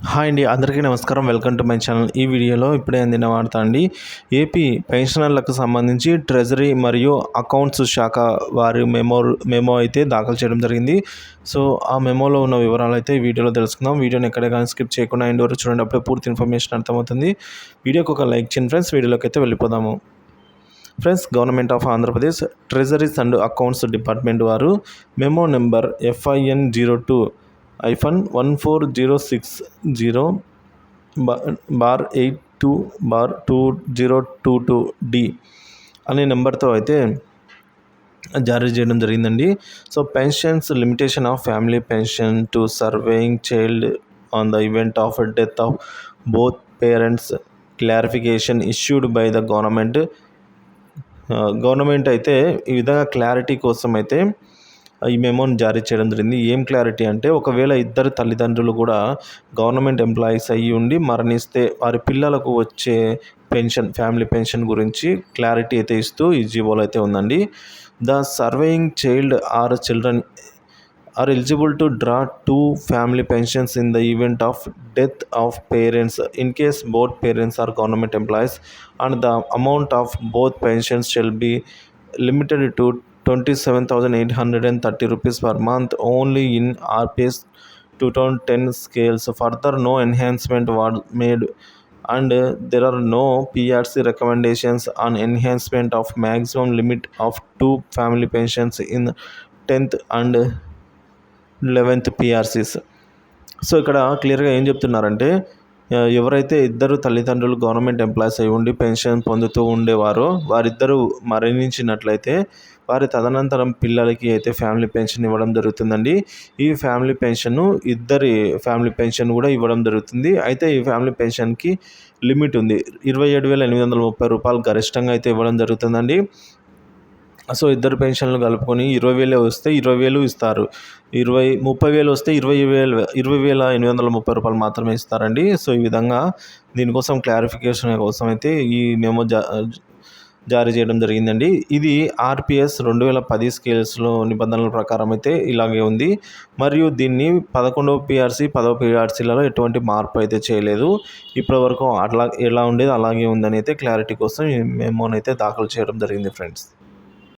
Hi అండి అందరికీ నమస్కారం. Welcome to my channel. ఈ వీడియోలో ఇప్పుడే అందిన వార్త అండి. ఏపీ పెన్షనర్లకు సంబంధించి ట్రెజరీ మరియు అకౌంట్స్ శాఖ వారి మెమో మెమో అయితే దాఖలు చేయడం జరిగింది. సో ఆ మెమోలో ఉన్న వివరాలు అయితే ఈ వీడియోలో తెలుసుకుందాం. వీడియోని ఎక్కడ కానీ స్కిప్ చేయకుండా ఎండ్ వరకు చూడండి. అప్పుడే పూర్తి ఇన్ఫర్మేషన్ అర్థమవుతుంది. వీడియోకి ఒక లైక్ చేయండి ఫ్రెండ్స్. వీడియోలోకి అయితే వెళ్ళిపోదాము. Friends government of Andhra Pradesh treasuries and accounts department వారు memo number FIN zero two hyphen one four zero six zero bar eight two bar two zero two two D అనే నెంబర్తో అయితే జారీ చేయడం జరిగిందండి. So pensions limitation of family pension to surviving child on the event of death of both parents clarification issued by the government. Government అయితే ఈ విధంగా clarity కోసం అయితే ఈ మెమోని జారీ చేయడం జరిగింది. ఏం క్లారిటీ అంటే ఒకవేళ ఇద్దరు తల్లిదండ్రులు కూడా గవర్నమెంట్ ఎంప్లాయీస్ అయ్యి ఉండి మరణిస్తే వారి పిల్లలకు వచ్చే పెన్షన్ ఫ్యామిలీ పెన్షన్ గురించి క్లారిటీ అయితే ఇస్తూ ఈ జీవోలో అయితే ఉందండి. The surviving child or children are eligible to draw two family pensions in the event of death of parents in case both parents are government employees and the amount of both pensions shall be limited to twenty seven thousand eight hundred and thirty rupees per month only in RPS two thousand ten scales further no enhancement was made and there are no PRC recommendations on enhancement of maximum limit of two family pensions in tenth and eleventh PRCs so ఇక్కడ క్లియర్గా ఏం చెప్తున్నారంటే ఎవరైతే ఇద్దరు తల్లిదండ్రులు government employees అయి ఉండి pension పొందుతూ ఉండేవారో వారిద్దరూ మరణించినట్లయితే వారి తదనంతరం పిల్లలకి అయితే ఫ్యామిలీ పెన్షన్ ఇవ్వడం జరుగుతుందండి. ఈ ఫ్యామిలీ పెన్షన్ ఇద్దరి ఫ్యామిలీ పెన్షన్ కూడా ఇవ్వడం జరుగుతుంది. అయితే ఈ ఫ్యామిలీ పెన్షన్కి లిమిట్ ఉంది. ఇరవై ఏడు వేల ఎనిమిది వందల ముప్పై రూపాయలు గరిష్టంగా అయితే ఇవ్వడం జరుగుతుందండి. సో ఇద్దరు పెన్షన్లు కలుపుకొని ఇరవై వేలు వస్తే ఇరవై వేలు ఇస్తారు. ఇరవై ముప్పై వేలు వస్తే ఇరవై వేలు ఇరవై వేల ఎనిమిది వందల ముప్పై రూపాయలు మాత్రమే ఇస్తారండి. సో ఈ విధంగా దీనికోసం క్లారిఫికేషన్ కోసం అయితే ఈ మేము జా జారీ చేయడం జరిగిందండి. ఇది ఆర్పిఎస్ రెండు వేల పది స్కేల్స్లో నిబంధనల ప్రకారం అయితే ఇలాగే ఉంది. మరియు దీన్ని పదకొండవ పిఆర్సీ పదవ పిఆర్సీలలో ఎటువంటి మార్పు అయితే చేయలేదు. ఇప్పటివరకు అట్లా ఎలా ఉండేది అలాగే ఉందని అయితే క్లారిటీ కోసం ఈ మెమోనైతే దాఖలు చేయడం జరిగింది ఫ్రెండ్స్.